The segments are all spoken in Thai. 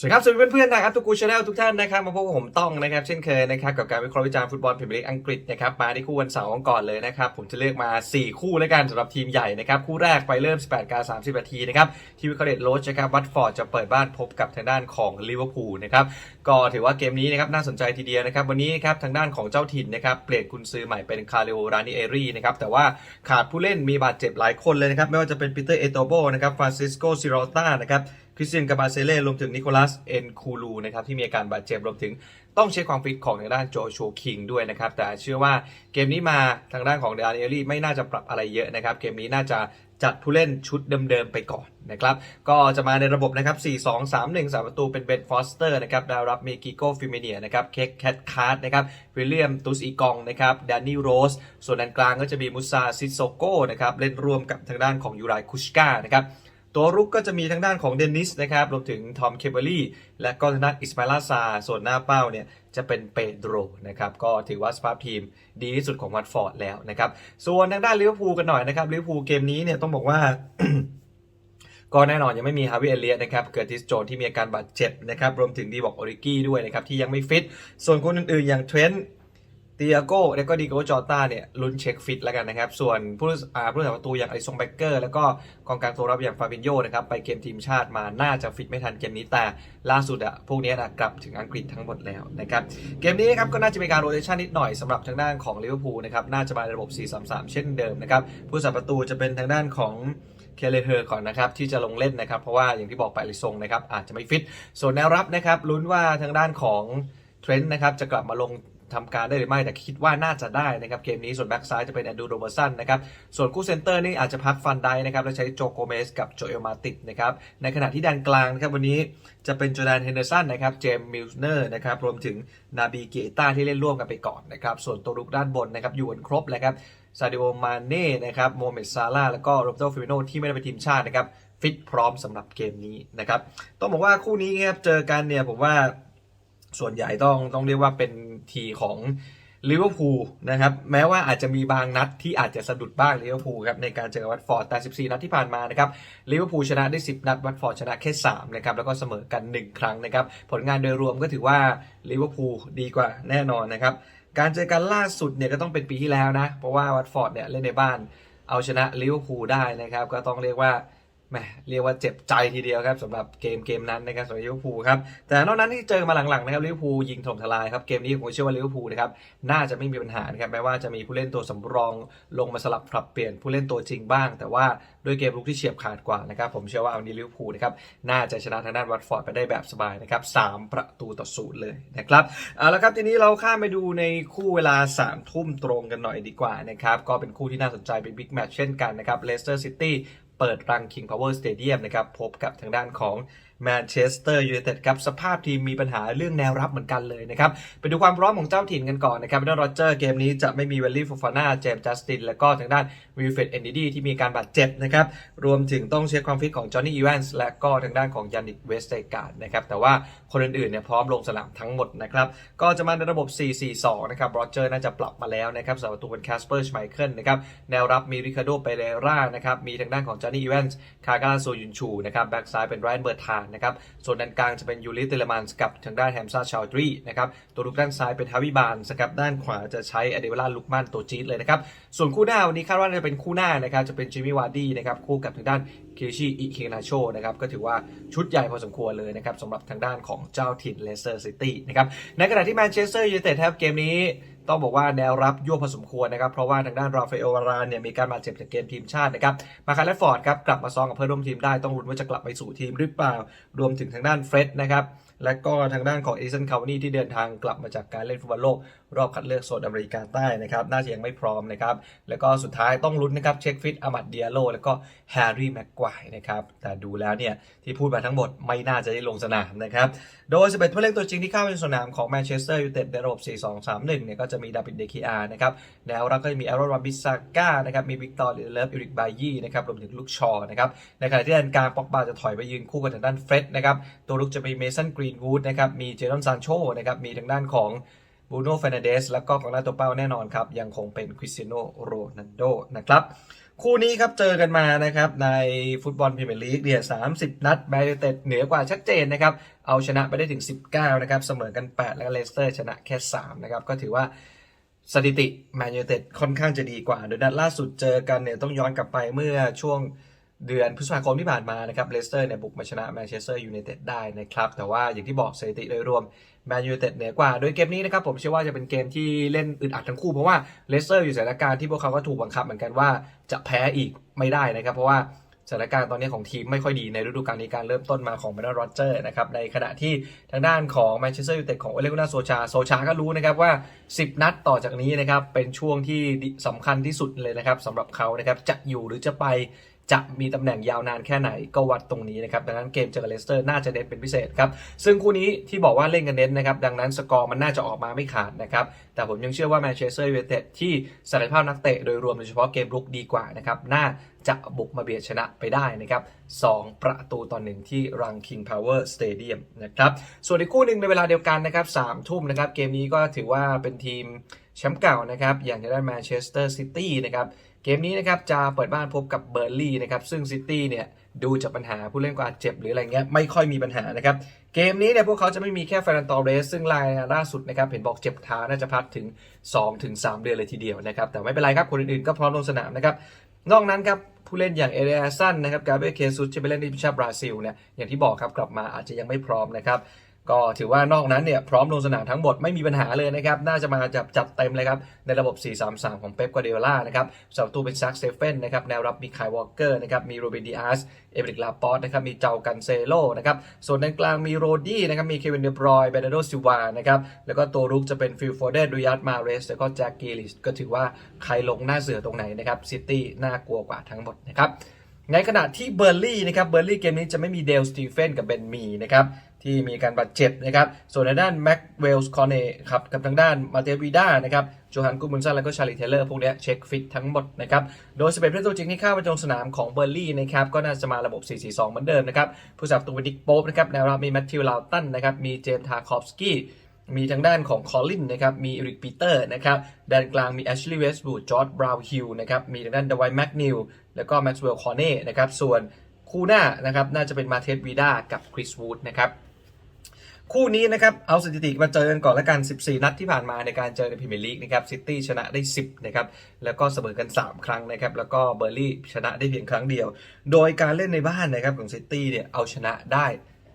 สวัสดีครับสวัสดีเพื่อนๆนะครับทุกกูชาแนลทุกท่านนะครับมาพบกับผมต้องนะครับเช่นเคยนะครับกับการวิเคราะห์วิจารณ์ฟุตบอลพรีเมียร์ลีกอังกฤษนะครับมาที่คู่วันเสาร์ก่อนเลยนะครับผมจะเลือกมา 4 คู่แล้วกันสำหรับทีมใหญ่นะครับคู่แรกไปเริ่ม 18กา30นาทีนะครับที่วิคาเดตโรสนะครับวัตฟอร์ดจะเปิดบ้านพบกับทางด้านของลิเวอร์พูลนะครับ ก็ถือว่าเกมนี้นะครับน่าสนใจทีเดียวนะครับ วันนี้ครับทางด้านของเจ้าถิ่นนะครับเปลี่ยนกุนซือใหม่เป็นคาร์เลโอรานิเอรีนะครับแต่ว่าขาดผู้เล่นมีบาดเจ็บหลายคนเลยนะครับไม่ว่าจะเป็นปีเตอร์เอโตโบนะครับฟรานซิสโกซิโรต้านะครับคริสเตียนกาบาเซเล่รวมถึงนิโคลัสเอ็นคูลูนะครับที่มีอาการบาดเจ็บรวมถึง ต้องเช็ความฟิตของทางด้านโจชัวคิงด้วยนะครับ แต่เชื่อว่าเกมนี้มาทางด้านของเดอานิเอลี่ไม่น่าจะปรับอะไรเยอะนะครับ เกมนี้น่าจะจัดผู้เล่นชุดเดิมๆไปก่อนนะครับ ก็จะมาในระบบนะครับ 4 2 3 1 3 ประตูเป็นเบนฟอสเตอร์นะครับดาวรับมีกิโก้ฟิเมเนียนะครับ เค้กแคทคาร์ดนะครับ วิลเลียมตุสอีกองนะครับแดนนี่โรส ส่วนด้านกลางก็จะมีมุซาซิโซโก้นะครับ เล่นร่วมกับทางด้านของยูไรคุชกานะครับ ตัวรุกก็จะมีทางด้านของเดนนิสนะครับรวมถึงทอมเคเบอรี่และก็ทางด้านอิสมาลาซาส่วนหน้าเป้าเนี่ยจะเป็นเปโดรนะครับก็ถือว่าสภาพทีมดีที่สุดของวัตฟอร์ดแล้วนะครับส่วนทางด้านลิเวอร์พูลกันหน่อยนะครับลิเวอร์พูลเกมนี้เนี่ยต้องบอกว่าก็แน่นอนยังไม่มีฮาวิเอเลียนะครับ เกิร์ติสโจนที่มีอาการบาดเจ็บนะครับ รวมถึงดีบอกออริกี้ด้วยนะครับ ที่ยังไม่ฟิต ส่วนคนอื่นๆ อย่างเทรนต์ เตียโก้และก็ดีโกจอต้าเนี่ยลุ้นเช็คฟิตแล้วกันนะครับ ส่วนผู้อ่าผู้รักษาประตูอย่างไอซงแบเกอร์ แล้วก็กองกลางตัวรับอย่างฟาบินโยนะครับ ไปเกมทีมชาติมาน่าจะฟิตไม่ทันเกมนี้แต่ล่าสุดอะพวกนี้นะกลับถึงอังกฤษทั้งหมดแล้วนะครับ เกมนี้ครับก็น่าจะมีการโรเตชันนิดหน่อยสำหรับทางด้านของลิเวอร์พูลนะครับน่าจะมาในระบบ 4-3-3 เช่นเดิมนะครับผู้รักษาประตูจะเป็นทางด้านของเคเลเฮอร์ก่อนนะครับที่จะลงเล่นนะครับเพราะว่าอย่างที่บอกไปลิซงนะครับอาจจะไม่ฟิตส่วนแนวรับนะครับลุ้นว่าทางด้านของเทรนต์นะครับจะกลับมาลง ทำการได้หรือไม่แต่คิดว่าน่าจะได้นะครับเกมนี้ส่วนแบ็กซ้ายจะเป็นแอนดูโรเบอร์สันนะครับส่วนคู่เซนเตอร์นี่อาจจะพักฟันได้นะครับแล้วใช้โจโกเมสกับโจเอลมาติกนะครับในขณะที่แดนกลางนะครับวันนี้จะเป็นจอแดนเฮนเดอร์สันนะครับเจมส์มิลเนอร์นะครับรวมถึงนาบีเกต้าที่เล่นร่วมกันไปก่อนนะครับส่วนตัวรุกด้านบนนะครับอยู่กันครบเลยครับซาดิโอมาเน่นะครับโมเมดซาร่าแล้วก็โรเบโตฟิมิโนที่ไม่ได้ไปทีมชาตินะครับฟิตพร้อมสำหรับเกมนี้นะครับต้องบอกว่าคู่นี้ครับเจอกันเนี่ยผมว่า ส่วนใหญ่ต้องต้องเรียกว่าเป็นทีของลิเวอร์พูลนะครับแม้ว่าอาจจะมีบางนัดที่อาจจะสะดุดบ้างลิเวอร์พูลครับในการเจอกับวัตฟอร์ดแต่ 14 นัดที่ผ่านมานะครับลิเวอร์พูลชนะได้ 10 นัดวัตฟอร์ดชนะแค่ 3 นะครับ แล้วก็เสมอกัน 1 ครั้งนะครับ ผลงานโดยรวมก็ถือว่าลิเวอร์พูลดีกว่าแน่นอนนะครับ การเจอกันล่าสุดเนี่ยก็ต้องเป็นปีที่แล้วนะ เพราะว่าวัตฟอร์ดเนี่ยเล่นในบ้านเอาชนะลิเวอร์พูลได้นะครับ ก็ต้องเรียกว่า แหมเรียกว่าเจ็บใจทีเดียวครับสำหรับเกมเกมนั้นนะครับสำหรับลิเวอร์พูลครับแต่นอกนั้นที่เจอมาหลังๆนะครับลิเวอร์พูลยิงถล่มทลายครับเกมนี้ผมเชื่อว่าลิเวอร์พูลนะครับน่าจะไม่มีปัญหาครับแม้ว่าจะมีผู้เล่นตัวสำรองลงมาสลับปรับเปลี่ยนผู้เล่นตัวจริงบ้าง แต่ว่าด้วยเกมลุกที่เฉียบขาดกว่านะครับผมเชื่อว่าวันนี้ลิเวอร์พูลนะครับน่าจะชนะทางด้านวัตฟอร์ดไปได้แบบสบายนะครับสามประตูต่อศูนย์เลยนะครับเอาละครับทีนี้เราข้ามไปดูในคู่เวลา3ามทุ่มตรงกันหน่อยดีกว่านะครับก็เป็นคู่ที่น่าสนใจเป็นบิ๊กแมตช์เช่นกันนะครับเลสเตอร์ซิตี้ เปิดรัง King Power Stadium นะครับพบกับทางด้านของ แมนเชสเตอร์ยูไนเต็ดครับสภาพทีมมีปัญหาเรื่องแนวรับเหมือนกันเลยนะครับ ไปดูความพร้อมของเจ้าถิ่นกันก่อนนะครับดอนโรเจอร์เกมนี้จะไม่มีเวลลี่ฟ o ฟาน่าเจมส์จัสติน และก็ทางด้านวิลเฟดเอนดิดีที่มีการบาดเจ็บนะครับ รวมถึงต้องเช็คความฟิตของจอห์นนี่อีแวนส์และก็ทางด้านของยานิกเวสเตการ์ดนะครับ แต่ว่าคนอื่นๆเนี่ยพร้อมลงสนามทั้งหมดนะครับ ก็จะมาในระบบ 4-4-2 นะครับโรเจอร์น่าจะปรับมาแล้วนะครับสำหรับประตูเป็นแคสเปอร์ชไมเคิลนะครับแนวรับมีริคาโดเปเรรานะครับมีทางด้านของจอห์นนี่อีแวนส์คาการาโซยุนชูนะครับแบ็กซ้ายเป็นไรอันเบิร์ทานนะครับ ส่วนด้านกลางจะเป็นยูริเตเลมันส์กับทางด้านแฮมซาชาวดรีนะครับตัวลุกด้านซ้ายเป็นฮาวิบานสกับด้านขวาจะใช้อเดเวล่าลุกมันตัวจี๊ดเลยนะครับ ส่วนคู่หน้าวันนี้คาดว่าจะเป็นคู่หน้านะครับจะเป็นจิมมี่วาร์ดี้นะครับคู่กับทางด้านเคชิอิเคนาโชนะครับก็ถือว่าชุดใหญ่พอสมควรเลยนะครับสำหรับทางด้านของเจ้าถิ่นเลสเตอร์ซิตี้นะครับในขณะที่แมนเชสเตอร์ยูไนเต็ดครับเกมนี้ ต้องบอกว่าแนวรับยั่วพอสมควรนะครับ เพราะว่าทางด้านราฟาเอลวารานเนี่ยมีการบาดเจ็บจากเกมทีมชาตินะครับ มาคาร์เลฟอร์ดครับกลับมาซ้อมกับเพื่อนร่วมทีมได้ต้องรุ้นว่าจะกลับไปสู่ทีมหรือเปล่า รวมถึงทางด้านเฟร็ดนะครับและก็ทางด้านของเอซันคาวนี่ที่เดินทางกลับมาจากการเล่นฟุตบอลโลก รอบคัดเลือกโซนอเมริกาใต้นะครับน่าจะยังไม่พร้อมนะครับ แล้วก็สุดท้ายต้องลุ้นนะครับเช็คฟิตอามัดเดียโลแล้วก็แฮร์รี่แม็กควายนะครับ แต่ดูแล้วเนี่ยที่พูดมาทั้งหมดไม่น่าจะได้ลงสนามนะครับ โดย 11ผู้เล่นตัวจริงที่เข้าไปในสนามของแมนเชสเตอร์ยูไนเต็ดในระบบ 4-2-3-1 เนี่ยก็จะมีดาวิดเดคิอาร์นะครับแนวรับก็จะมีอรอนวาบิซาก้านะครับมีวิกตอร์เลฟอิริกบายี่นะครับรวมถึงลูกชอนะครับในขณะที่ด้านกลางป็อกบาจะถอยไปยืนคู่กับทางด้านเฟร็ดนะครับตัวลุกจะมีเมสันกรีนวูดนะครับมีเจดอนซานโชนะครับมีทางด้านของ บูโน่เฟรนเดสแล้วก็ของหน้าตัวเป้าแน่นอนครับ ยังคงเป็นคริสเตียโนโรนัลโดนะครับ คู่นี้ครับเจอกันมานะครับในฟุตบอลพรีเมียร์ลีกเนี่ย30นัดแมนยูเต็ดเหนือกว่าชัดเจนนะครับ เอาชนะไปได้ถึง 19 นะครับ เสมอกัน 8 แล้วก็เลสเตอร์ชนะแค่ 3 นะครับ ก็ถือว่าสถิติแมนยูเต็ดค่อนข้างจะดีกว่า โดยนัดล่าสุดเจอกันเนี่ยต้องย้อนกลับไปเมื่อช่วง เดือนพฤษภาคมที่ผ่านมานะครับเลสเตอร์เนี่ยบุกมาชนะแมนเชสเตอร์ยูไนเต็ดได้นะครับแต่ว่าอย่างที่บอกสถิติโดยรวมแมนยูไนเต็ดเหนือกว่า โดยเกมนี้นะครับผมเชื่อว่าจะเป็นเกมที่เล่นอึดอัดทั้งคู่เพราะว่าเลสเตอร์อยู่สถานการณ์ที่พวกเขาก็ถูกบังคับเหมือนกันว่าจะแพ้อีกไม่ได้นะครับ เพราะว่าสถานการณ์ตอนนี้ของทีมไม่ค่อยดีในฤดูกาลนี้การเริ่มต้นมาของเบรนด์โรเจอร์นะครับในขณะที่ทางด้านของแมนเชสเตอร์ยูไนเต็ดของโอเลกุนาโซชาโซชาก็รู้นะครับว่า 10 นัดต่อจากนี้นะครับเป็นช่วงที่สำคัญที่สุดเลยนะครับสำหรับเขานะครับจะอยู่หรือจะไป จะมีตำแหน่งยาวนานแค่ไหนก็วัดตรงนี้นะครับ ดังนั้นเกมเจอกับเลสเตอร์น่าจะเน้นเป็นพิเศษครับ ซึ่งคู่นี้ที่บอกว่าเล่นกันเน้นนะครับ ดังนั้นสกอร์มันน่าจะออกมาไม่ขาดนะครับ แต่ผมยังเชื่อว่าแมนเชสเตอร์ยูไนเต็ดที่ศักยภาพนักเตะโดยรวมโดยเฉพาะเกมรุกดีกว่านะครับน่าจะบุกมาเบียดชนะไปได้นะครับ 2 ประตูต่อหนึ่งที่รัง King Power Stadium นะครับ ส่วนอีกคู่หนึ่งในเวลาเดียวกันนะครับสามทุ่มนะครับ เกมนี้ก็ถือว่าเป็นทีมแชมป์เก่านะครับ อย่างจะได้แมนเชสเตอร์ซิตี้นะครับ เกมนี้นะครับจะเปิดบ้านพบกับเบอร์ลี่นะครับซึ่งซิตี้เนี่ยดูจากปัญหาผู้เล่นกว่าเจ็บหรืออะไรเงี้ยไม่ค่อยมีปัญหานะครับ เกมนี้เนี่ยพวกเขาจะไม่มีแค่เฟรนตอเรส ซึ่งรายล่าสุดนะครับ เห็นบอกเจ็บเท้าน่าจะพักถึง2-3ถึง3เดือนเลยทีเดียวนะครับ แต่ไม่เป็นไรครับ คนอื่นๆก็พร้อมลงสนามนะครับ นอกนั้นครับผู้เล่นอย่างเอเดอาสันนะครับกาเบรียลเคซุสที่ไปเล่นทีมชาติบราซิลเนี่ยอย่างที่บอกครับกลับมาอาจจะยังไม่พร้อมนะครับ ก็ถือว่านอกนั้นเนี่ยพร้อมลงสนามทั้งหมดไม่มีปัญหาเลยนะครับ น่าจะมาจับจัดเต็มเลยครับ ในระบบ 4-3-3 ของเป๊ปกวาเดล่านะครับสองตัวเป็นซักเซเฟนนะครับ แนวรับมีคายวอลเกอร์นะครับ มีโรเบนดิอาส เอเบริกลาปอสนะครับ มีเจ้ากันเซโลนะครับ ส่วนด้านกลางมีโรดี้นะครับ มีเควินเดบรอยเบเนโดซิวานะครับ แล้วก็ตัวรุกจะเป็นฟิลโฟเดนดูยัตมาเรส แล้วก็แจ็คกิลิส ก็ถือว่าใครลงหน้าเสือตรงไหนนะครับซิตี้น่ากลัวกว่าทั้งหมดนะครับในขณะที่เบอร์ลี่นะครับ เบอร์ลี่เกมนี้จะไม่มีเดลสตีเฟนกับเบนมีนะครับ ที่มีการบาดเจ็บนะครับ ส่วนในด้านแม็กเวลส์คอนเน่ครับกับทางด้านมาเตวีด้านะครับโจฮันกูมุนซันแล้วก็ชาลีเทเลอร์พวกนี้เช็คฟิตทั้งหมดนะครับ โดยสเปนผู้เล่นตัวจริงที่เข้ามาลงสนามของเบอร์ลี่นะครับ ก็น่าจะมาระบบ 4-4-2 เหมือนเดิมนะครับ ผู้สับตัวเป็นดิกโป๊ปนะครับแนวรับมีแมทธิวลาวตันนะครับ มีเจมส์ทาคอฟสกี้มีทางด้านของคอลลินนะครับ มีเอริกปีเตอร์นะครับด้านกลางมีแอชลีย์เวสต์บูดจอร์ดบราวน์ฮิลนะครับ มีทางด้านเดวายแมกนิวแล้วก็แม็กซ์เวลล์คอเน่นะครับ ส่วนคู่หน้านะครับน่าจะเป็นมาเทสวีดากับคริสวูดนะครับ คู่นี้นะครับเอาสถิติมาเจอกันก่อนละกัน 14 นัดที่ผ่านมาในการเจอในพรีเมียร์ลีกนะครับซิตี้ชนะได้ 10นะครับแล้วก็เสมอกัน 3 ครั้งนะครับแล้วก็เบอร์ลี่ชนะได้เพียงครั้งเดียว โดยการเล่นในบ้านนะครับของซิตี้เนี่ยเอาชนะได้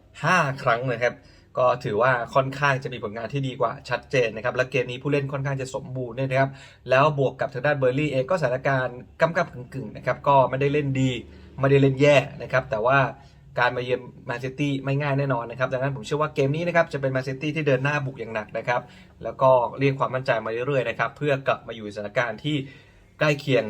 5 ครั้งนะครับก็ถือว่าค่อนข้างจะมีผลงานที่ดีกว่าชัดเจนนะครับ และเกมนี้ผู้เล่นค่อนข้างจะสมบูรณ์ด้วยนะครับ แล้วบวกกับทางด้านเบอร์ลี่เองก็สถานการณ์กำกับกึ่งๆนะครับ ก็ไม่ได้เล่นดี ไม่ได้เล่นแย่นะครับ แต่ว่า การมาเยือนแมนซิตี้ไม่ง่ายแน่นอนนะครับดังนั้นผมเชื่อว่าเกมนี้นะครับจะเป็นแมนซิตี้ที่เดินหน้าบุกอย่างหนักนะครับ แล้วก็เรียกความมั่นใจมาเรื่อยๆนะครับเพื่อกลับมาอยู่สถานการณ์ที่ใกล้เคียง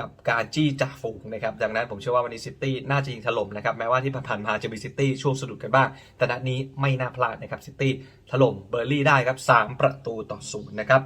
กับการจี้จ่าฝูงนะครับดังนั้นผมเชื่อว่าวันนี้ซิตี้น่าจะยิงถล่มนะครับแม้ว่าที่ผ่านมาจะมีซิตี้ช่วงสะดุดกันบ้าง แต่นัดนี้ไม่น่าพลาดนะครับซิตี้ถล่มเบอร์ลี่ได้ครับ3ประตูต่อศูนย์นะครับ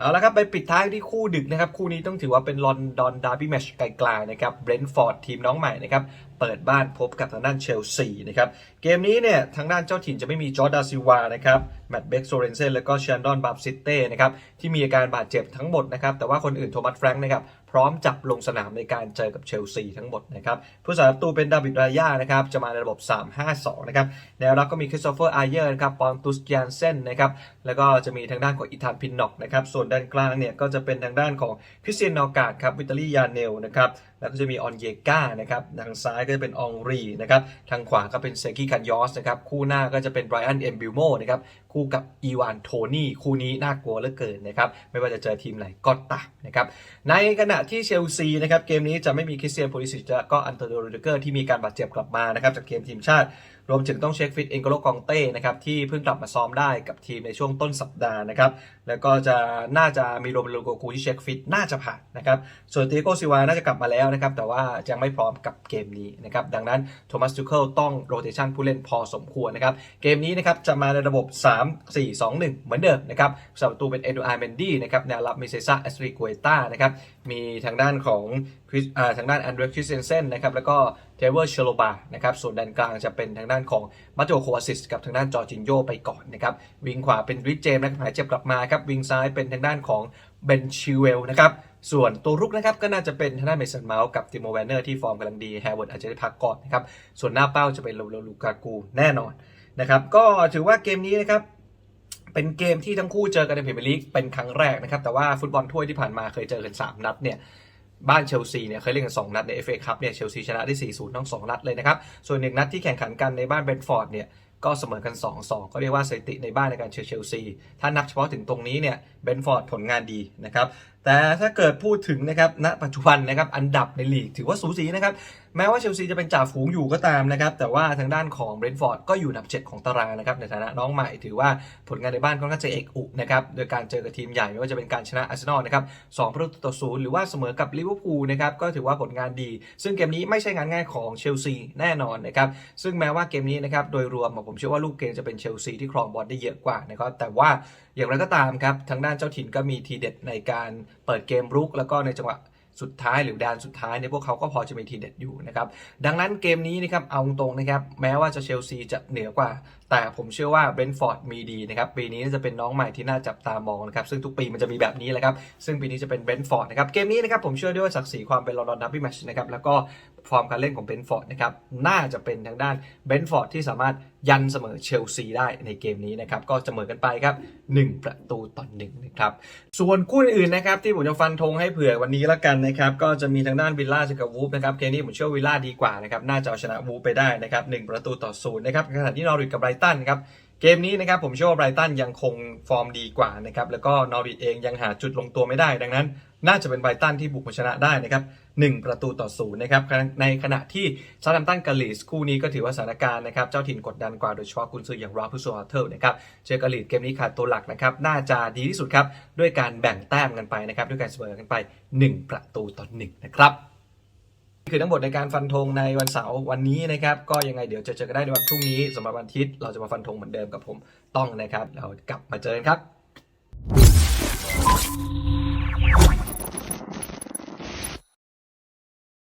เอาละครับ ไปปิดท้ายที่คู่ดึกนะครับ คู่นี้ต้องถือว่าเป็นลอนดอนดาร์บี้แมชไกลๆนะครับเบรนท์ฟอร์ดทีมน้องใหม่นะครับ เปิดบ้านพบกับทางด้านเชลซีนะครับ เกมนี้เนี่ย ทางด้านเจ้าถิ่นจะไม่มีจอร์ดาซิวานะครับแมตต์เบคโซเรนเซนแล้วก็เชนดอนบาบซิเต้นะครับ ที่มีอาการบาดเจ็บทั้งหมดนะครับ แต่ว่าคนอื่นโทมัสแฟรงค์นะครับ พร้อมจับลงสนามในการเจอกับเชลซีทั้งหมดนะครับผู้สาประตูเป็นดาวิดรายานะครับจะมาในระบบ 3-5-2 นะครับแนวรับก็มีคริสโตเฟอร์ไอเยอร์นะครับปอนตุสยานเซนนะครับแล้วก็จะมีทางด้านของอิธานพินนอกนะครับส่วนด้านกลางเนี่ยก็จะเป็นทางด้านของคริสเตียนนอกาดครับวิตาลียานเนลนะครับแล้วก็จะมีออนเยก้านะครับทางซ้ายก็จะเป็นอองรีนะครับทางขวาก็เป็นเซกิคันยอสนะครับคู่หน้าก็จะเป็นไบรอันเอมบิลโมนะครับคู่กับอีวานโทนี่คู่นี้น่ากลัวเหลือเกินนะครับไม่ว่าจะเจอทีมไหนก็ตามนะครับในขณะที่เชลซีนะครับเกมนี้จะไม่มีคริสเตียนโพลิสิชและก็อันโตนิโอรูดิเกอร์ที่มีการบาดเจ็บกลับมานะครับจากเกมทีมชาติ รวมถึงต้องเช็คฟิตเองโกโลกองเต้นะครับที่เพิ่งกลับมาซ้อมได้กับทีมในช่วงต้นสัปดาห์นะครับแล้วก็จะน่าจะมีโรเบโลโกกูที่เช็คฟิตน่าจะผ่านนะครับส่วนเตีโกซิวาน่าจะกลับมาแล้วนะครับแต่ว่ายังไม่พร้อมกับเกมนี้นะครับดังนั้นโทมัสทูเคิลต้องโรเตชันผู้เล่นพอสมควรนะครับเกมนี้นะครับจะมาในระบบ 3 4 2 1 เหมือนเดิมนะครับสำหรับประตูเป็นเอดูอาร์เมนดี้นะครับแนวรับมีเซซ่าแอสรีกัวต้านะครับ มีทางด้านของทางด้านแอนเดรคริสเซนเซนนะครับแล้วก็เทเวอร์เชโลบานะครับส่วนแดนกลางจะเป็นทางด้านของมาโจโควาซิสกับทางด้านจอจินโยไปก่อนนะครับวิงขวาเป็นริชเจมส์นะครับหายเจ็บกลับมาครับวิงซ้ายเป็นทางด้านของเบนชิเวลนะครับส่วนตัวรุกนะครับก็น่าจะเป็นทางด้านเมสันเมาส์กับติโมแวนเนอร์ที่ฟอร์มกำลังดีแฮร์เวิร์ดอาจจะได้พักก่อนนะครับส่วนหน้าเป้าจะเป็นโรลูกากูแน่นอนนะครับก็ถือว่าเกมนี้นะครับ เป็นเกมที่ทั้งคู่เจอกันในพรีเมียร์ลีกเป็นครั้งแรกนะครับ แต่ว่าฟุตบอลถ้วยที่ผ่านมาเคยเจอกัน 3 นัดเนี่ยบ้านเชลซีเนี่ยเคยเล่นกัน 2 นัดใน FA คัพเนี่ยเชลซีชนะได้ 4-0 ทั้ง 2 นัดเลยนะครับ ส่วนหนึ่งนัดที่แข่งขันกันในบ้านเบนฟอร์ดเนี่ยก็เสมอกัน 2-2 ก็เรียกว่าสถิติในบ้านในการเชียร์เชลซี ถ้านับเฉพาะถึงตรงนี้เนี่ยเบนฟอร์ดผลงานดีนะครับแต่ถ้าเกิดพูดถึงนะครับณปัจจุบันนะครับอันดับในลีกถือว่าสูสีนะครับแม้ว่าเชลซีจะเป็นจ่าฝูงอยู่ก็ตามนะครับแต่ว่าทางด้านของเบรนท์ฟอร์ดก็อยู่อันดับ 7 ของตารางนะครับในฐานะน้องใหม่ถือว่าผลงานในบ้านค่อนข้างจะเอกอุนะครับโดยการเจอกับทีมใหญ่ไม่ว่าจะเป็นการชนะอาร์เซนอลนะครับ2ประตูต่อศูนย์หรือว่าเสมอกับลิเวอร์พูลนะครับก็ถือว่าผลงานดี ซึ่งเกมนี้ไม่ใช่งานง่ายของเชลซีแน่นอนนะครับซึ่งแม้ว่าเกมนี้นะครับโดยรวมผมเชื่อว่าลูกเกมจะเป็นเชลซีที่ครองบอลได้เยอะกว่านะครับแต่ว่าอย่างไรก็ตามครับทางด้านเจ้าถิ่นก็มีทีเด็ดในการเปิดเกมรุก แล้วก็ในจังหวะสุดท้ายหรือแดนสุดท้ายเนี่ยพวกเขาก็พอจะมีทีเด็ดอยู่นะครับ ดังนั้นเกมนี้นะครับเอาตรงนะครับ แม้ว่าจะเชลซีจะเหนือกว่า แต่ผมเชื่อว่าเบรนท์ฟอร์ดมีดีนะครับปีนี้จะเป็นน้องใหม่ที่น่าจับตามองนะครับซึ่งทุกปีมันจะมีแบบนี้แหละครับซึ่งปีนี้จะเป็นเบรนท์ฟอร์ดนะครับเกมนี้นะครับผมเชื่อด้วยว่าศักดิ์ศรีความเป็นลอนดอนดับบี้แมชนะครับแล้วก็ฟอร์มการเล่นของเบรนท์ฟอร์ดนะครับน่าจะเป็นทางด้านเบรนท์ฟอร์ดที่สามารถยันเสมอเชลซีได้ในเกมนี้นะครับก็เสมอกันไปครับ 1 ประตูต่อหนึ่งนะครับส่วนคู่อื่นนะครับที่ผมจะฟันธงให้เผื่อวันนี้ละกันนะครับก็จะมีทางด้านวิลล่าเจอกับวูฟนะครับเกมนี้ผมเชื่อวิลล่าดีกว่านะครับน่าจะเอาชนะวูฟไปได้นะครับหนึ่งประตูต่อศูนย์นะครับขณะที่นอริทกับไบรตันครับเกมนี้นะครับผมเชื่อว่าไบรตันยังคงฟอร์มดีกว่านะครับแล้วก็นอริทเองยังหาจุดลงตัวไม่ได้ ดังนั้น น่าจะเป็นไบรตันที่บุกมาชนะได้นะครับหนึ่งประตูต่อศูนย์นะครับในขณะที่ซาดัมตันกับลีสคู่นี้ก็ถือว่าสถานการณ์นะครับเจ้าถิ่นกดดันกว่าโดยเฉพาะกุนซืออย่างราพุโซอาเทอร์นะครับเจอกับลีดเกมนี้ขาดตัวหลักนะครับน่าจะดีที่สุดครับด้วยการแบ่งแต้มกันไปนะครับด้วยการเสมอกันไป 1 ประตูต่อหนึ่งนะครับ คือทั้งหมดในการฟันธงในวันเสาร์วันนี้นะครับ ก็ยังไงเดี๋ยวจะเจอกันได้ในวันพรุ่งนี้สำหรับวันอาทิตย์เราจะมาฟันธงเหมือนเดิมกับผมต้องนะครับ เรากลับมาเจอกันครับ